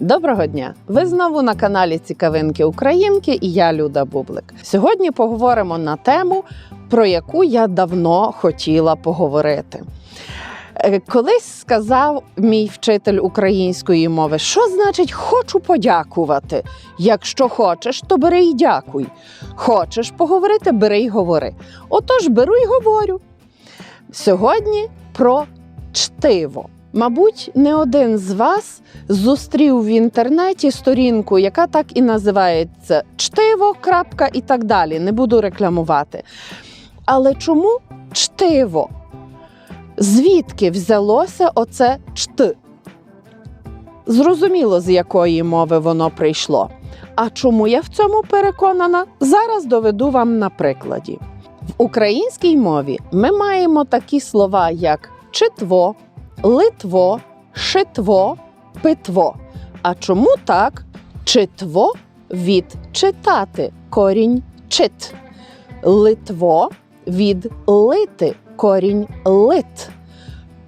Доброго дня! Ви знову на каналі Цікавинки Українки і я Люда Бублик. Сьогодні поговоримо на тему, про яку я давно хотіла поговорити. Е, Колись сказав мій вчитель української мови, що значить хочу подякувати. Якщо хочеш, то бери й дякуй. Хочеш поговорити, бери й говори. Отож, беру й говорю. Сьогодні про чтиво. Мабуть, не один з вас зустрів в інтернеті сторінку, яка так і називається чтиво. крапка і так далі. Не буду рекламувати. Але чому чтиво? Звідки взялося оце чт? Зрозуміло, з якої мови воно прийшло. А чому я в цьому переконана? Зараз доведу вам на прикладі. В українській мові ми маємо такі слова, як читво, литво, шитво, питво. А чому так? Читво від читати корінь чит. Литво від лити корінь лит.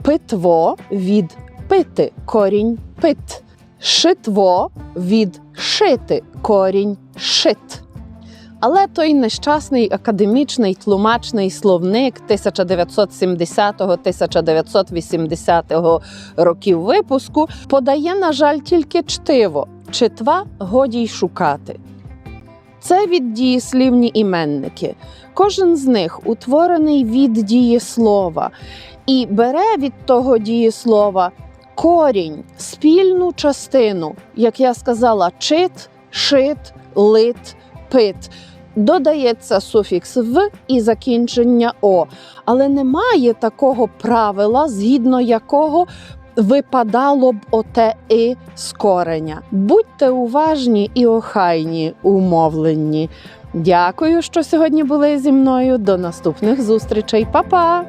Питво від пити корінь пит. Шитво від шити корінь шит. Але той нещасний академічний тлумачний словник 1970-1980 років випуску подає, на жаль, тільки чтиво, читва годі й шукати. Це від дієслівні іменники. Кожен з них утворений від дієслова і бере від того дієслова корінь, спільну частину, як я сказала, чит, шит, лит, пит. Додається суфікс в і закінчення о, але немає такого правила, згідно якого випадало б оте і з кореня. Будьте уважні і охайні умовленні. Дякую, що сьогодні були зі мною. До наступних зустрічей, Па-па!